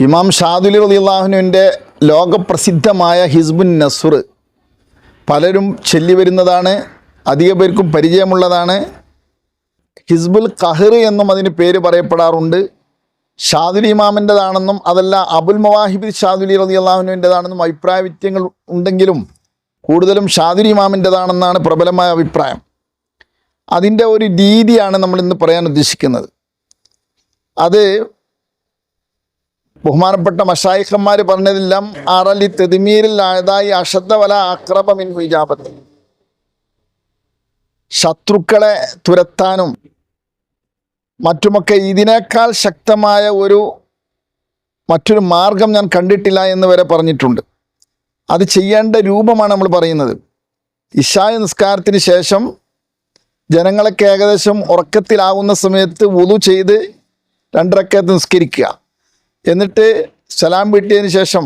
ഇമാം ഷാദുലി അള്ളാഹുനുവിന്റെ ലോകപ്രസിദ്ധമായ ഹിസ്ബുൻ നസുർ. പലരും ചൊല്ലി വരുന്നതാണ് അധിക പേർക്കും പരിചയമുള്ളതാണ്. ഹിസ്ബുൽ ഖഹർ എന്നും അതിന് പേര് പറയപ്പെടാറുണ്ട്. ഷാദുലി ഇമാമിന്റെതാണെന്നും അതല്ല അബുൽ മവാഹിബി ഷാദുലി റളിയല്ലാഹുവിന്റെതാണെന്നും അഭിപ്രായ വ്യത്യങ്ങൾ ഉണ്ടെങ്കിലും കൂടുതലും ഷാദുലി ഇമാമിന്റെതാണെന്നാണ് പ്രബലമായ അഭിപ്രായം. അതിന്റെ ഒരു രീതിയാണ് നമ്മൾ ഇന്ന് പറയാൻ ഉദ്ദേശിക്കുന്നത്. അത് ബഹുമാനപ്പെട്ട മഷായിഖന്മാർ പറഞ്ഞതെല്ലാം അറലി തെതിമീരിൽ ആയതായി അശ്രദ്ധ വല അക്രബ മിൻ ഹിജാബത്ത്. ശത്രുക്കളെ തുരത്താനും മറ്റുമൊക്കെ ഇതിനേക്കാൾ ശക്തമായ ഒരു മറ്റൊരു മാർഗം ഞാൻ കണ്ടിട്ടില്ല എന്ന് വരെ പറഞ്ഞിട്ടുണ്ട്. അത് ചെയ്യേണ്ട രൂപമാണ് നമ്മൾ പറയുന്നത്. ഇഷായ നിസ്കാരത്തിന് ശേഷം ജനങ്ങളൊക്കെ ഏകദേശം ഉറക്കത്തിലാവുന്ന സമയത്ത് വുളു ചെയ്ത് രണ്ടരക്കത്ത് നിസ്കരിക്കുക. എന്നിട്ട് സലാം വീട്ടിയതിന് ശേഷം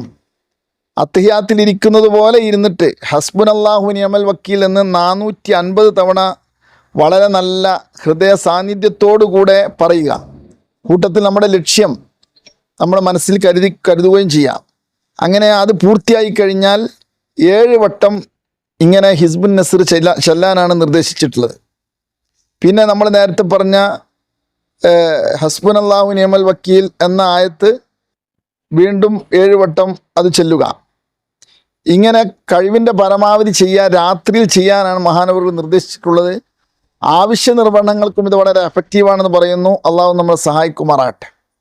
അത്തഹിയാത്തിലിരിക്കുന്നത് പോലെ ഇരുന്നിട്ട് ഹസ്ബുൻ അള്ളാഹു നിയമൽ വക്കീൽ എന്ന് നാനൂറ്റി അൻപത് തവണ വളരെ നല്ല ഹൃദയ സാന്നിധ്യത്തോടു കൂടെ പറയുക. കൂട്ടത്തിൽ നമ്മുടെ ലക്ഷ്യം നമ്മുടെ മനസ്സിൽ കരുതി കരുതുകയും ചെയ്യാം. അങ്ങനെ അത് പൂർത്തിയായി കഴിഞ്ഞാൽ ഏഴ് വട്ടം ഇങ്ങനെ ഹിസ്ബുൻ നസർ ചെല്ല ചെല്ലാനാണ് നിർദ്ദേശിച്ചിട്ടുള്ളത്. പിന്നെ നമ്മൾ നേരത്തെ പറഞ്ഞ ഹസ്ബുൻ അള്ളാഹു നിയമൽ വക്കീൽ എന്ന ആയത്ത് വീണ്ടും ഏഴുവട്ടം അത് ചെല്ലുക. ഇങ്ങനെ കഴിവിന്റെ പരമാവധി ചെയ്യാൻ രാത്രിയിൽ ചെയ്യാനാണ് മഹാനവറുകൾ നിർദ്ദേശിച്ചിട്ടുള്ളത്. ആവശ്യ നിർവഹണങ്ങൾക്കും ഇത് വളരെ എഫക്റ്റീവാണെന്ന് പറയുന്നു. അള്ളാഹു നമ്മളെ സഹായിക്കുമാറാകട്ടെ.